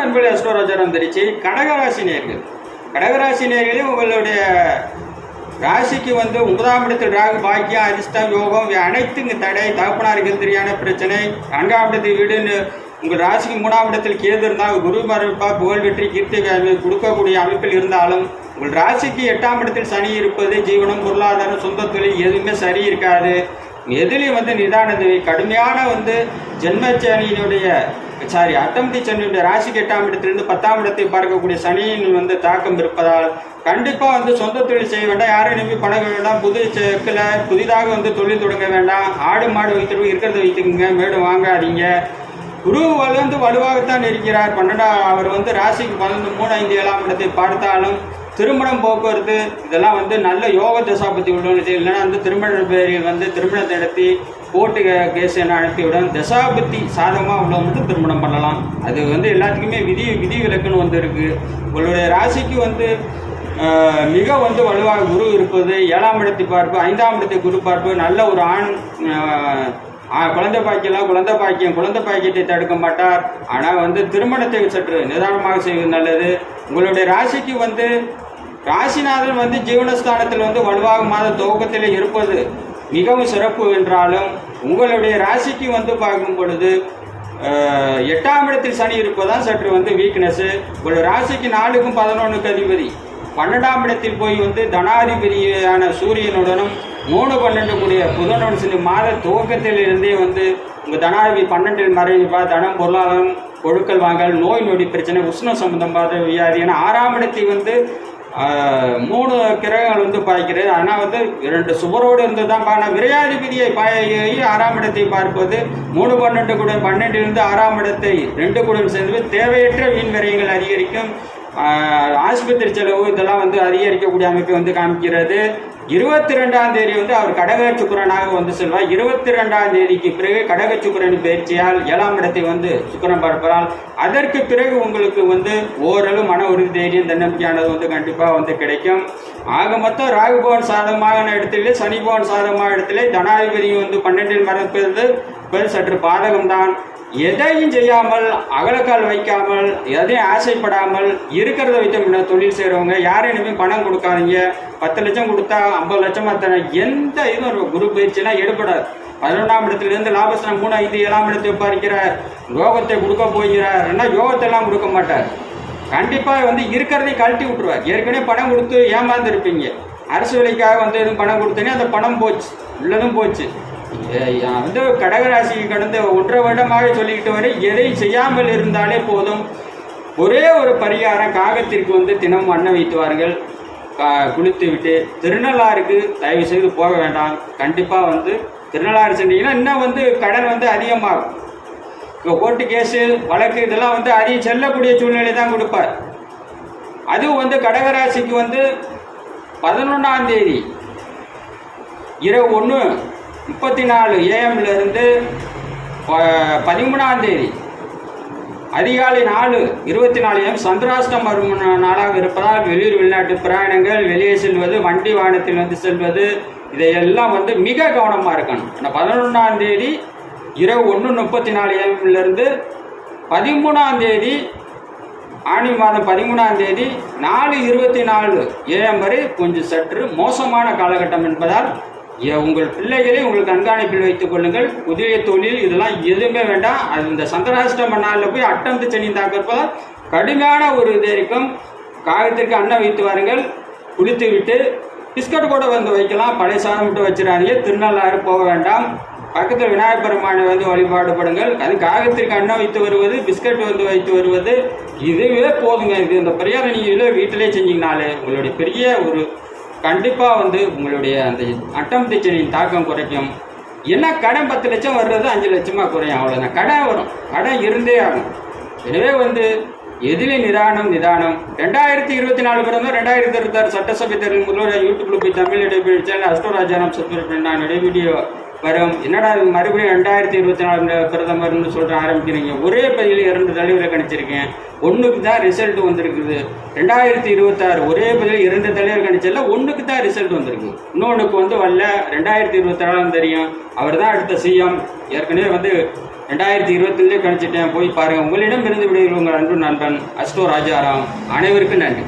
நண்பர்கள் அஸ்ட்ரோராஜாரம் தெரிச்சு கடகராசி நேர்கள். கடகராசி நேர்களே உங்களுடைய ராசிக்கு வந்து ஒன்பதாம் இடத்தில் ராகு பாக்கியம் அதிர்ஷ்டம் யோகம் அனைத்து இங்கே தடை தகப்பனாருக்கு தெரியான பிரச்சனை. நான்காம் இடத்தில் வீடுன்னு உங்கள் ராசிக்கு மூணாம் இடத்தில் கேது இருந்தால் குரு மரபா புகழ் வெற்றி கீர்த்தி கொடுக்கக்கூடிய அமைப்பில் இருந்தாலும் உங்கள் ராசிக்கு எட்டாம் இடத்தில் சனி இருப்பது ஜீவனம் பொருளாதாரம் சொந்த தொழில் எதுவுமே சரி இருக்காது. எதுலேயும் வந்து நிதானது கடுமையான வந்து ஜென்மச்சனியினுடைய சாரி அட்டம்தி சனியுடைய ராசிக்கு எட்டாம் இடத்திலிருந்து பத்தாம் இடத்தை பார்க்கக்கூடிய சனியின் வந்து தாக்கம் இருப்பதால் கண்டிப்பாக வந்து சொந்த தொழில் செய்ய வேண்டாம். யாரையும் நம்பி பழக வேண்டாம். புது செக்கில் புதிதாக வந்து தொழில் தொடங்க வேண்டாம். ஆடு மாடு வைத்திருக்க இருக்கிறத வைத்துக்குங்க. மேடு வாங்காதீங்க. குரு வளர்ந்து வலுவாகத்தான் இருக்கிறார். பன்னெண்டா அவர் வந்து ராசிக்கு பதினொன்று மூணு ஐந்து ஏழாம் இடத்தை பார்த்தாலும் திருமணம் போக்குவரத்து இதெல்லாம் வந்து நல்ல யோக தசாபத்தி உள்ளவங்க இல்லைன்னா வந்து திருமண பேரில் வந்து திருமணத்தை நடத்தி கோர்ட்டு கேஸ் என்ன அனுப்பிவிடும் தசாபத்தி சாதகமாக உள்ளவங்க மட்டும் திருமணம் பண்ணலாம். அது வந்து எல்லாத்துக்குமே விதி விதி விலக்குன்னு வந்து இருக்குது உங்களுடைய ராசிக்கு வந்து மிக வந்து வலுவாக குரு இருப்பது ஏழாம் இடத்தை பார்ப்பு ஐந்தாம் இடத்தை குரு பார்ப்பு நல்ல ஒரு ஆண் குழந்தை பாக்கியம்லாம் குழந்தை பாக்கியம். குழந்தை பாக்கியத்தை தடுக்க மாட்டார். ஆனால் வந்து திருமணத்தை சற்று நிதானமாக செய்வது நல்லது. உங்களுடைய ராசிக்கு வந்து ராசிநாதன் வந்து ஜீவனஸ்தானத்தில் வந்து வலுவாக மாத துவக்கத்தில் இருப்பது மிகவும் சிறப்பு என்றாலும் உங்களுடைய ராசிக்கு வந்து பார்க்கும் பொழுது எட்டாம் இடத்தில் சனி இருப்பதான் சற்று வந்து வீக்னஸ் உங்களுடைய ராசிக்கு நாலுக்கும் பதினொன்றுக்கு அதிபதி. பன்னெண்டாம் இடத்தில் போய் வந்து தனாதிபதியான சூரியனுடனும் மூணு பன்னெண்டு கூடிய புதனுடன் சேர்ந்து மாத துவக்கத்தில் இருந்தே வந்து உங்கள் தனாதிபதி பன்னெண்டில் மறைவிப்பா தனம் பொருளாதாரம் கொடுக்கல் வாங்கல் நோய் நொடி பிரச்சனை உஷ்ணம் சம்பந்தமான வியாதி ஏன்னா ஆறாம் இடத்தில் வந்து மூணு கிரகங்கள் வந்து பாய்க்கிறது ஆனால் வந்து இரண்டு சுவரோடு இருந்து தான் ஆனால் விரையாதிபதியை பாய் ஆறாம் இடத்தை பார்ப்பது மூணு பன்னெண்டு கூட பன்னெண்டிலிருந்து ஆறாம் இடத்தை ரெண்டு கூட சேர்ந்து தேவையற்ற வீண் விரயங்கள் அதிகரிக்கும். ஆஸ்பத்திரி செலவு இதெல்லாம் வந்து அதிகரிக்கக்கூடிய அமைப்பை வந்து காமிக்கிறது. இருபத்தி ரெண்டாம் தேதி வந்து அவர் கடக வந்து செல்வார். இருபத்தி ரெண்டாம் தேதிக்கு பிறகு கடக பயிற்சியால் ஏழாம் இடத்தை வந்து சுக்கிரன் பார்ப்பதால் அதற்கு பிறகு உங்களுக்கு வந்து ஓரளவு மன உறுதி தைரியம் தன்னம்பிக்கையானது வந்து கண்டிப்பாக வந்து கிடைக்கும். ஆக மொத்தம் ராகுபவன் சாதகமான இடத்திலே சனிபவன் சாதகமான இடத்திலே ஜனாதிபதி வந்து பன்னெண்டில் மறப்பது சற்று பாதகம்தான். எதையும் செய்யாமல் அகலக்கால் வைக்காமல் எதையும் ஆசைப்படாமல் இருக்கிறத வைத்து முன்ன தொழில் செய்கிறவங்க யாரையுமே பணம் கொடுக்காதீங்க. பத்து லட்சம் கொடுத்தா ஐம்பது லட்சமாக அத்தனை எந்த இதுவும் ஒரு குரு பயிற்சினா எடுபடாது பதினொன்றாம் இடத்துலேருந்து லாபஸ்தானம் மூணு ஐந்து ஏழாம் இடத்தை பார்க்கிறார் யோகத்தை கொடுக்க போகிறார். ஏன்னா யோகத்தை எல்லாம் கொடுக்க மாட்டார். கண்டிப்பாக வந்து இருக்கிறதையும் கழட்டி விட்டுருவார். ஏற்கனவே பணம் கொடுத்து ஏமாந்துருப்பீங்க. அரசு வேலைக்காக வந்து எதுவும் பணம் கொடுத்தோன்னே அந்த பணம் போச்சு. உள்ளதும் போச்சு. வந்து கடகராசிக்கு கடந்த ஒன்றரை வருடமாக சொல்லிக்கிட்டு வரை எதை செய்யாமல் இருந்தாலே போதும். ஒரே ஒரு பரிகாரம் காகத்திற்கு வந்து தினம் அன்ன வைத்துவார்கள் குளித்து விட்டு திருநள்ளாருக்கு தயவு செய்து போக வேண்டாம். கண்டிப்பாக வந்து திருநள்ளாறு சென்றீங்கன்னா இன்னும் வந்து கடன் வந்து அதிகமாகும். இப்போ கோர்ட்டு கேஸு வழக்கு இதெல்லாம் வந்து அதிகம் செல்லக்கூடிய சூழ்நிலை தான் கொடுப்பார். அதுவும் வந்து கடகராசிக்கு வந்து பதினொன்றாம் தேதி இரவு ஒன்று முப்பத்தி நாலு ஏஎம்லேருந்து ப- பதிமூணாம் தேதி அதிகாலை நாலு இருபத்தி நாலு எம் சந்திராஷ்டம் வரும் நாளாக இருப்பதால் வெளியூர் வெளிநாட்டு பிரயாணங்கள் வெளியே செல்வது வண்டி வாகனத்தில் வந்து செல்வது இதையெல்லாம் வந்து மிக கவனமாக இருக்கணும். ஏன்னா பதினொன்றாம் தேதி இரவு ஒன்று முப்பத்தி நாலு ஏஎம்லேருந்து பதிமூணாம் தேதி ஆணி மாதம் பதிமூணாம் தேதி நாலு இருபத்தி நாலு ஏஎம் வரை கொஞ்சம் சற்று மோசமான காலகட்டம் என்பதால் உங்கள் பிள்ளைகளை உங்கள் கண்காணிப்பில் வைத்துக் கொள்ளுங்கள். புதிய தொழில் இதெல்லாம் எதுவுமே வேண்டாம். அது இந்த சந்திராஷ்டம நாளில் போய் அட்டம் சனி தாக்கப்பதால் கடுமையான ஒரு இது இருக்கும். காகத்திற்கு அன்னம் வைத்து வாருங்கள். குளித்து விட்டு பிஸ்கட் கூட வந்து வைக்கலாம். பழைய சாதம் விட்டு வச்சிடாதீங்க. திருநள்ளாறு போக வேண்டாம். பக்கத்தில் விநாயகர் பெருமானை வந்து வழிபாடுபடுங்கள் அது காகத்திற்கு அன்னம் வைத்து வருவது பிஸ்கட் வந்து வைத்து வருவது. இதுவே போதுங்க. இது இந்த பரிகாரம் நீங்கள் வீட்டிலே செஞ்சீங்கனாலே உங்களுடைய பெரிய ஒரு கண்டிப்பாக வந்து உங்களுடைய அந்த அட்டம் பிரச்சனையின் தாக்கம் குறைக்கும். என்ன கடன் பத்து லட்சம் வர்றது அஞ்சு லட்சமாக குறையும். அவ்வளோதான் கடன் வரும். கடன் இருந்தே ஆகும். எனவே வந்து எதிலே நிதானம் நிதானம். ரெண்டாயிரத்தி இருபத்தி நாலு பிறந்தோம் ரெண்டாயிரத்தி இருபத்தாறு சட்டசபை தேர்தல் முதல்வர் யூடியூப்ல போய் தமிழ் இடைவெளி சேனல் அஸ்டோராஜானம் சத்வரப்பன் நான் இடைவெளியோ வரும். என்னடா இது? மறுபடியும் ரெண்டாயிரத்தி இருபத்தி நாலு பிரதமர்னு சொல்கிற ஆரம்பிக்கிறீங்க. ஒரே பதிவில் இரண்டு தலைவரை கணிச்சிருக்கேன். ஒன்றுக்கு தான் ரிசல்ட் வந்திருக்குது. ரெண்டாயிரத்தி இருபத்தாறு ஒரே பதில் இரண்டு தலைவர் கணிச்சல ஒன்றுக்கு தான் ரிசல்ட் வந்திருக்கு. இன்னொன்றுக்கு வந்து வரல. ரெண்டாயிரத்தி இருபத்தாறாம் தெரியும். அவர் தான் அடுத்த சிஎம் ஏற்கனவே வந்து ரெண்டாயிரத்தி இருபத்திலே கணிச்சிட்டேன். போய் பாருங்கள் உங்களிடம் இருந்து விடுகிற உங்கள் அன்பு நண்பன் அஸ்டோ ராஜாராம். அனைவருக்கும் நன்றி.